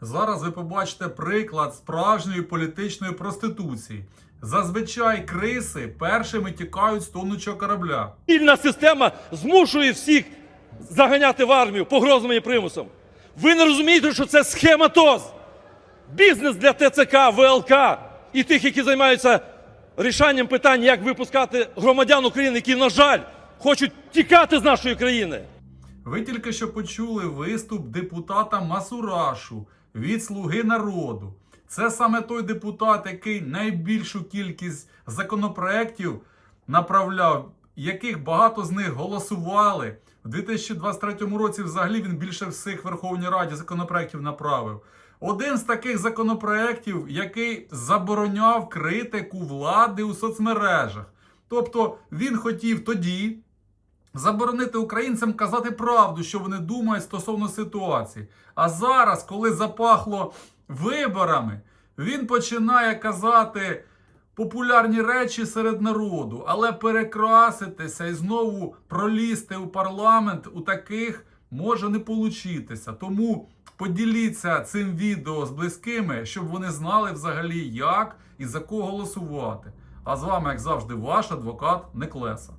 Зараз ви побачите приклад справжньої політичної проституції. Зазвичай криси першими тікають з тонучого корабля. Вільна система змушує всіх заганяти в армію погрозами і примусом. Ви не розумієте, що це схематоз. Бізнес для ТЦК, ВЛК і тих, які займаються рішанням питань, як випускати громадян України, які, на жаль, хочуть тікати з нашої країни. Ви тільки що почули виступ депутата Масурашу від Слуги народу. Це саме той депутат, який найбільшу кількість законопроєктів направляв, яких багато з них голосували. У 2023 році взагалі він більше всіх в Верховній Раді законопроєктів направив. Один з таких законопроєктів, який забороняв критику влади у соцмережах. Тобто він хотів тоді, заборонити українцям казати правду, що вони думають стосовно ситуації. А зараз, коли запахло виборами, він починає казати популярні речі серед народу, але перекраситися і знову пролізти у парламент у таких може не получитися. Тому поділіться цим відео з близькими, щоб вони знали взагалі, як і за кого голосувати. А з вами, як завжди, ваш адвокат Неклеса.